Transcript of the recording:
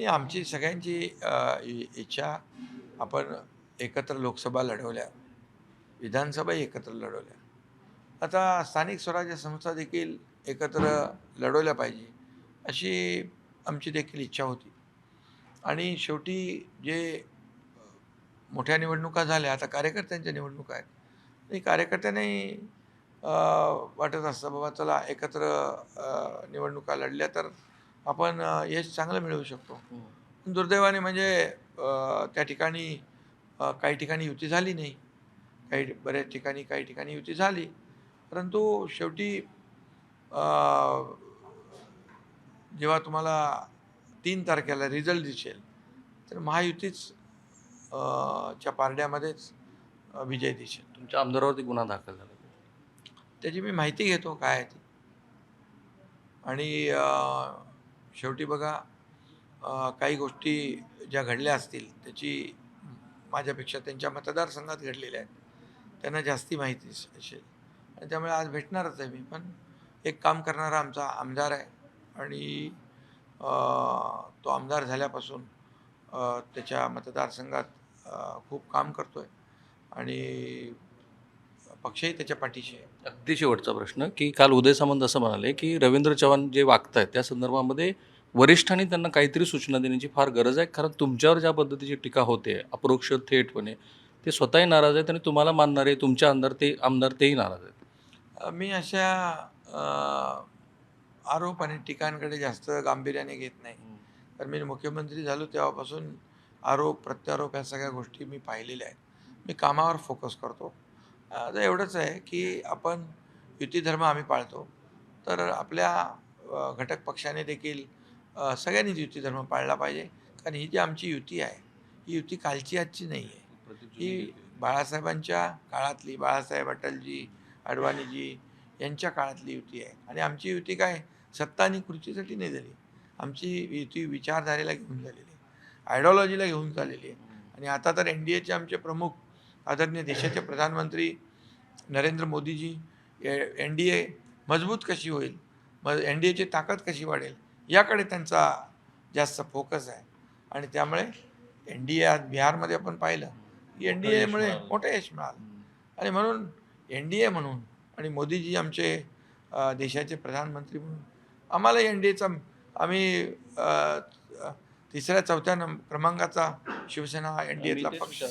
ही आमची सगळ्यांची इच्छा आपण एकत्र लोकसभा लढवल्या. विधानसभाही एकत्र लढवल्या. आता स्थानिक स्वराज्य संस्था देखील एकत्र लढवल्या पाहिजे अशी आमची देखील इच्छा होती. आणि शेवटी जे मोठ्या निवडणुका झाल्या आता कार्यकर्त्यांच्या निवडणुका आहेत. आणि कार्यकर्त्यांनी वाटत असतं बाबा चला एकत्र निवडणुका लढल्या तर आपण यश चांगलं मिळवू शकतो. पण दुर्दैवाने म्हणजे त्या ठिकाणी काही ठिकाणी युती झाली नाही. काही बऱ्याच ठिकाणी काही ठिकाणी युती झाली. परंतु शेवटी जेव्हा तुम्हाला तीन तारखेला रिझल्ट दिसेल तर महायुतीच च्या पारड्यामध्येच विजय दिसेल. तुमच्या आमदारावरती गुन्हा दाखल झाला. त्याची मी माहिती घेतो काय आहे ती. आणि शेवटी बघा काही गोष्टी ज्या घडल्या असतील त्याची माझ्यापेक्षा त्यांच्या मतदारसंघात घडलेल्या आहेत. त्यांना जास्ती माहिती असेल. आणि त्यामुळे आज भेटणारच आहे मी पण एक काम करणारा आमचा आमदार आहे. आणि तो आमदार झाल्यापासून त्याच्या मतदारसंघात खूप काम करतो आहे आणि पक्षही त्याच्या पाठीशी आहे. अगदी शेवटचा प्रश्न की काल उदय सामंत असं म्हणाले की रवींद्र चव्हाण जे वागतायत त्या संदर्भामध्ये वरिष्ठांनी त्यांना काहीतरी सूचना देण्याची फार गरज आहे कारण तुमच्यावर ज्या पद्धतीची टीका होते अप्रोक्ष थेटपणे ते स्वतःही नाराज आहेत आणि तुम्हाला मानणारे तुमचे आमदार ते आमदार तेही नाराज आहेत. मी अशा आरोप आणि टीकांकडे जास्त गांभीर्याने घेत नाही. कारण मी मुख्यमंत्री झालो तेव्हापासून आरोप प्रत्यारोप ह्या सगळ्या गोष्टी मी पाहिलेल्या आहेत. मी कामावर फोकस करतो. आता एवढंच आहे की आपण युती धर्म आम्ही पाळतो. तर आपल्या घटक पक्षाने देखील सगळ्यांनीच युती धर्म पाळला पाहिजे. कारण ही जी आमची युती आहे ही युती कालची आजची नाही आहे. ही बाळासाहेबांच्या काळातली बाळासाहेब अटलजी अडवाणीजी यांच्या काळातली युती आहे. आणि आमची युती काय? सत्ता आणि खुर्चीसाठी नाही झाली. आमची युती विचारधारेला घेऊन झालेली आहे. आयडिओलॉजीला घेऊन चाललेली आहे. आणि आता तर एन डी एचे आमचे प्रमुख आदरणीय देशाचे प्रधानमंत्री Narendra Modiji N D A मजबूत कशी होईल? मग एन डी एची ताकद कशी वाढेल? याकडे त्यांचा जास्त फोकस आहे. आणि त्यामुळे एन डी ए आज बिहारमध्ये आपण पाहिलं की एन डी एमुळे. मोठं यश मिळालं. आणि म्हणून एन डी ए म्हणून आणि मोदीजी आमचे देशाचे प्रधानमंत्री म्हणून आम्हाला एन डी एचा आम्ही तिसऱ्या चौथ्या क्रमांकाचा शिवसेना एन डी एतला पक्ष.